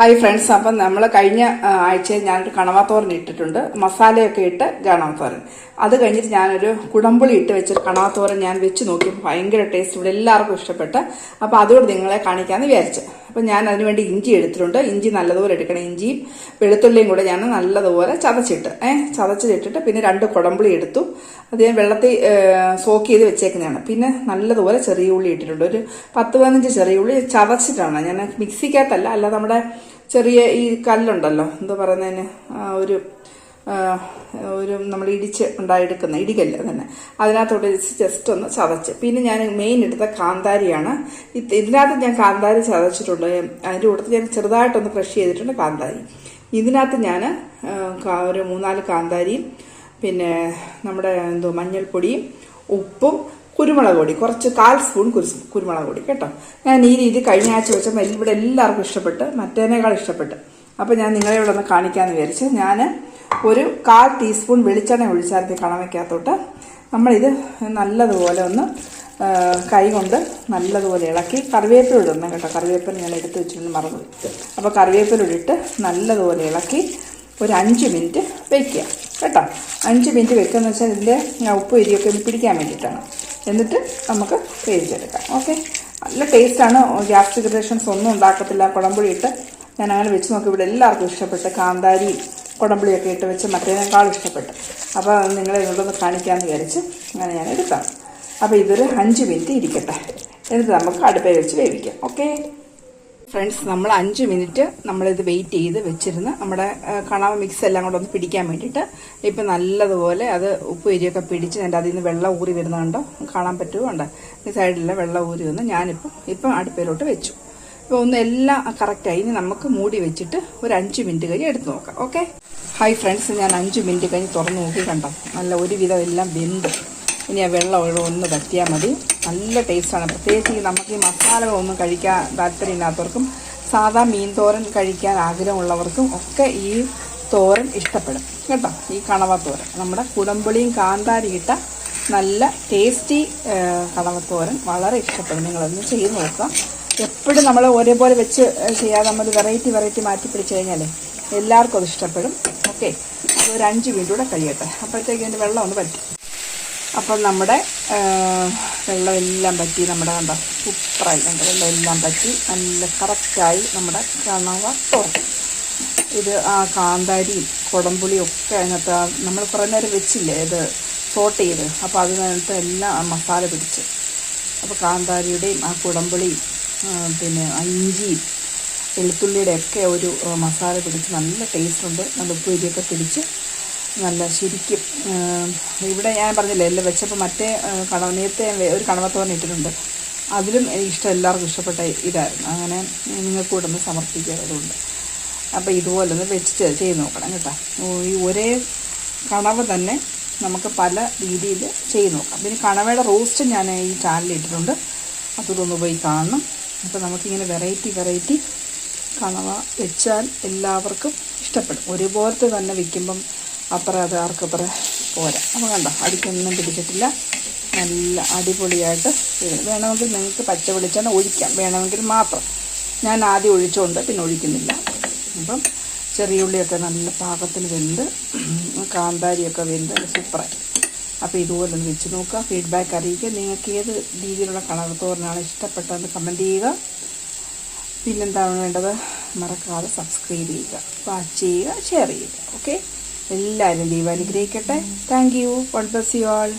Hi friends അപ്പം നമ്മൾ കഴിഞ്ഞ ആഴ്ചയിൽ ഞാനൊരു കണവാത്തോരൻ ഇട്ടിട്ടുണ്ട്. മസാലയൊക്കെ ഇട്ട് കണവാത്തോരൻ അത് കഴിഞ്ഞിട്ട് ഞാനൊരു കുടംപുളി ഇട്ട് വെച്ചൊരു കണവാത്തോരൻ ഞാൻ വെച്ച് നോക്കി ഭയങ്കര ടേസ്റ്റ് ഇവിടെ എല്ലാവർക്കും ഇഷ്ടപ്പെട്ട്. അപ്പോൾ അതുകൊണ്ട് നിങ്ങളെ കാണിക്കാമെന്ന് വിചാരിച്ചു. അപ്പം ഞാൻ അതിനുവേണ്ടി ഇഞ്ചി എടുത്തിട്ടുണ്ട്. ഇഞ്ചി നല്ലതുപോലെ എടുക്കണം. ഇഞ്ചിയും വെളുത്തുള്ളിയും കൂടെ ഞാൻ നല്ലതുപോലെ ചതച്ചിട്ട് ഏഹ് ചതച്ചിട്ടിട്ട് പിന്നെ രണ്ട് കുടംപുളി എടുത്തു. അത് ഞാൻ വെള്ളത്തിൽ സോക്ക് ചെയ്ത് വെച്ചേക്കുന്നതാണ്. പിന്നെ നല്ലതുപോലെ ചെറിയ ഉള്ളി ഇട്ടിട്ടുണ്ട്. ഒരു പത്ത് പതിനഞ്ച് ചെറിയ ഉള്ളി ചതച്ചിട്ടാണ്. ഞാൻ മിക്സിക്കകത്തല്ല അല്ല നമ്മുടെ ചെറിയ ഈ കല്ലുണ്ടല്ലോ എന്താ പറയുന്നതിന്? ഒരു ഒരു നമ്മൾ ഇടിച്ച് ഉണ്ടായെടുക്കുന്ന ഇടികല്ല് തന്നെ അതിനകത്തോട്ട് ജസ്റ്റ് ഒന്ന് ചതച്ച്. പിന്നെ ഞാൻ മെയിൻ എടുത്ത കാന്താരിയാണ്. ഇത് ഇതിനകത്ത് ഞാൻ കാന്താരി ചതച്ചിട്ടുണ്ട്. അതിന്റെ കൂട്ടത്തിൽ ഞാൻ ചെറുതായിട്ടൊന്ന് ക്രഷ് ചെയ്തിട്ടുണ്ട് കാന്താരി. ഇതിനകത്ത് ഞാൻ ഒരു മൂന്നാൽ കാന്താരിയും പിന്നെ നമ്മുടെ എന്തോ മഞ്ഞൾപ്പൊടിയും ഉപ്പും കുരുമുളക് പൊടി കുറച്ച് കാൽ സ്പൂൺ കുരു കുരുമുളക് പൊടി കേട്ടോ. ഞാൻ ഈ രീതി കഴിഞ്ഞ ആഴ്ച വെച്ചപ്പോൾ ഇവിടെ എല്ലാവർക്കും ഇഷ്ടപ്പെട്ട് മറ്റേനേക്കാൾ ഇഷ്ടപ്പെട്ട്. അപ്പോൾ ഞാൻ നിങ്ങളെ ഇവിടെ ഒന്ന് കാണിക്കാമെന്ന് വിചാരിച്ച് ഞാൻ ഒരു കാൽ ടീസ്പൂൺ വെളിച്ചെണ്ണ ഒഴിച്ചാർത്തി കണവയ്ക്കകത്തോട്ട് നമ്മളിത് നല്ലതുപോലെ ഒന്ന് കൈകൊണ്ട് നല്ലതുപോലെ ഇളക്കി കറിവേപ്പില ഇടണം കേട്ടോ. കറിവേപ്പില ഞാൻ എടുത്ത് വെച്ചിട്ടുണ്ട് മറന്നു അപ്പോൾ കറിവേപ്പില ഇട്ടിട്ട് നല്ലതുപോലെ ഇളക്കി ഒരു അഞ്ച് മിനിറ്റ് വയ്ക്കുക കേട്ടോ. അഞ്ച് മിനിറ്റ് വെക്കുക എന്ന് വെച്ചാൽ ഇതിന്റെ ഉപ്പ് എരിയൊക്കെ ഒന്ന് പിടിക്കാൻ വേണ്ടിയിട്ടാണ്. എന്നിട്ട് നമുക്ക് വേവിച്ചെടുക്കാം ഓക്കെ നല്ല ടേസ്റ്റാണ് ഗ്യാസ് റിലേഷൻസ് ഒന്നും ഉണ്ടാക്കത്തില്ല. കുടംപുളി ഇട്ട് ഞാൻ അങ്ങനെ വെച്ച് നോക്കി. ഇവിടെ എല്ലാവർക്കും ഇഷ്ടപ്പെട്ട് കാന്താരി കുടംപുളിയൊക്കെ ഇട്ട് വെച്ച് മറ്റേതിനേക്കാൾ ഇഷ്ടപ്പെട്ട്. അപ്പോൾ നിങ്ങളെ ഇതുകൊണ്ടൊന്ന് കാണിക്കാമെന്ന് വിചാരിച്ച് അങ്ങനെ ഞാൻ എടുക്കാം. അപ്പോൾ ഇതൊരു അഞ്ച് മിനിറ്റ് ഇരിക്കട്ടെ. എന്നിട്ട് നമുക്ക് അടുപ്പേ വെച്ച് വേവിക്കാം. ഓക്കെ ഫ്രണ്ട്സ് നമ്മൾ അഞ്ച് മിനിറ്റ് നമ്മളിത് വെയിറ്റ് ചെയ്ത് വെച്ചിരുന്ന് നമ്മുടെ കണവ മിക്സ് എല്ലാം കൂടെ ഒന്ന് പിടിക്കാൻ വേണ്ടിയിട്ട് ഇപ്പം നല്ലതുപോലെ അത് ഉപ്പ് എരിയൊക്കെ പിടിച്ച് എന്റെ അതിൽ നിന്ന് വെള്ളം ഊറി വരുന്നുണ്ടോ കാണാൻ പറ്റുമോ ഈ സൈഡിലെ വെള്ളം ഊരി വന്ന് ഞാനിപ്പം ഇപ്പം അടുപ്പയിലോട്ട് വെച്ചു. ഇപ്പോൾ ഒന്ന് എല്ലാം കറക്റ്റായി ഇനി നമുക്ക് മൂടി വെച്ചിട്ട് ഒരു അഞ്ച് മിനിറ്റ് കഴിഞ്ഞ് എടുത്തു നോക്കാം. ഓക്കെ ഹായ് ഫ്രണ്ട്സ് ഞാൻ അഞ്ച് മിനിറ്റ് കഴിഞ്ഞ് തുറന്ന് നോക്കി കണ്ടോ? നല്ല ഒരുവിധം എല്ലാം വെന്ത്. ഇനി ആ വെള്ളം ഒഴുകും ഒന്ന് പറ്റിയാൽ മതി. നല്ല ടേസ്റ്റാണ് പ്രത്യേകിച്ച് ഈ നമുക്ക് ഈ മസാലകളൊന്നും കഴിക്കാൻ താല്പര്യമില്ലാത്തവർക്കും സാധാ മീൻ തോരൻ കഴിക്കാൻ ആഗ്രഹമുള്ളവർക്കും ഒക്കെ ഈ തോരൻ ഇഷ്ടപ്പെടും. കേട്ടോ? ഈ കണവ നമ്മുടെ കുടമ്പുളിയും കാന്താരി ഇട്ട നല്ല ടേസ്റ്റി കണവത്തോരൻ വളരെ ഇഷ്ടപ്പെടും. നിങ്ങളൊന്ന് ചെയ്ത് നോക്കുക എപ്പോഴും നമ്മൾ ഒരേപോലെ വെച്ച് ചെയ്യാതെ നമ്മൾ വെറൈറ്റി വെറൈറ്റി മാറ്റി പിടിച്ച് കഴിഞ്ഞാലേ എല്ലാവർക്കും അത് ഇഷ്ടപ്പെടും. ഓക്കെ ഒരു അഞ്ച് മിനിറ്റ് കൂടെ കഴിയട്ടെ. അപ്പോഴത്തേക്ക് അതിന്റെ വെള്ളം ഒന്ന് പറ്റും അപ്പം നമ്മുടെ വെള്ളമെല്ലാം പറ്റി നമ്മുടെ കണ്ടോ? സൂപ്പറായി. കണ്ടോ വെള്ളമെല്ലാം പറ്റി. നല്ല കറക്റ്റായി നമ്മുടെ കണവ തുറക്കും ഇത് ആ കാന്താരിയും കുടംപുളിയും ഒക്കെ അതിനകത്ത് നമ്മൾ കുറേ നേരം വെച്ചില്ലേ ഇത് സോട്ട് ചെയ്ത്? അപ്പോൾ അതിനകത്ത് എല്ലാം മസാല പിടിച്ച്. അപ്പോൾ കാന്താരിയുടെയും ആ കുടംപുളിയും പിന്നെ അഞ്ചിയും വെളുത്തുള്ളിയുടെ ഒക്കെ ഒരു മസാല പിടിച്ച് നല്ല ടേസ്റ്റ് ഉണ്ട്. നല്ല ഉപ്പുരിയൊക്കെ പിടിച്ച് നല്ല ശരിക്കും ഇവിടെ ഞാൻ പറഞ്ഞില്ലേ എല്ലാം വെച്ചപ്പോൾ മറ്റേ കണവ നേരത്തെ ഒരു കണവത്തോരൻ ഇട്ടിട്ടുണ്ട്. അതിലും എനിക്കിഷ്ടം എല്ലാവർക്കും ഇഷ്ടപ്പെട്ട ഇതായിരുന്നു. അങ്ങനെ നിങ്ങൾക്ക് കൂടെ ഒന്ന് സമർപ്പിക്കുക അതുകൊണ്ട് അപ്പോൾ ഇതുപോലെ ഒന്ന് വെച്ച് ചെയ്ത് നോക്കണം കേട്ടോ. ഈ ഒരേ കണവ തന്നെ നമുക്ക് പല രീതിയിൽ ചെയ്ത് നോക്കാം. പിന്നെ കണവയുടെ റോസ്റ്റ് ഞാൻ ഈ ചാനലിൽ ഇട്ടിട്ടുണ്ട്. അതൊന്ന് പോയി കാണണം. അപ്പോൾ നമുക്കിങ്ങനെ വെറൈറ്റി വെറൈറ്റി കണവ വെച്ചാൽ എല്ലാവർക്കും ഇഷ്ടപ്പെടും. ഒരുപോലത്തെ തന്നെ വിൽക്കുമ്പം അത്ര അത് ആർക്കപ്പുറം പോരാ. അപ്പോൾ കണ്ടോ അടിക്കൊന്നും പിടിച്ചിട്ടില്ല. നല്ല അടിപൊളിയായിട്ട്. വേണമെങ്കിൽ നിങ്ങൾക്ക് പച്ച വെളിച്ചെണ്ണ ഒഴിക്കാം. വേണമെങ്കിൽ മാത്രം. ഞാൻ ആദ്യം ഒഴിച്ചുകൊണ്ട് പിന്നെ ഒഴിക്കുന്നില്ല. അപ്പം ചെറിയ ഉള്ളിയൊക്കെ നല്ല പാകത്തിന് വെന്ത് കാന്താരിയൊക്കെ വെന്ത് സൂപ്പറായി അപ്പോൾ ഇതുപോലെ ഒന്ന് വെച്ച് നോക്കുക ഫീഡ്ബാക്ക് അറിയിക്കുക നിങ്ങൾക്ക് ഏത് രീതിയിലുള്ള കളർ തോരനാണ് ഇഷ്ടപ്പെട്ടതെന്ന് കമന്റ് ചെയ്യുക. പിന്നെന്താണ് വേണ്ടത്? മറക്കാതെ സബ്സ്ക്രൈബ് ചെയ്യുക. വാച്ച് ചെയ്യുക ഷെയർ ചെയ്യുക. ഓക്കെ എല്ലാവരും ദൈവം അനുഗ്രഹിക്കട്ടെ. Thank you one bless you all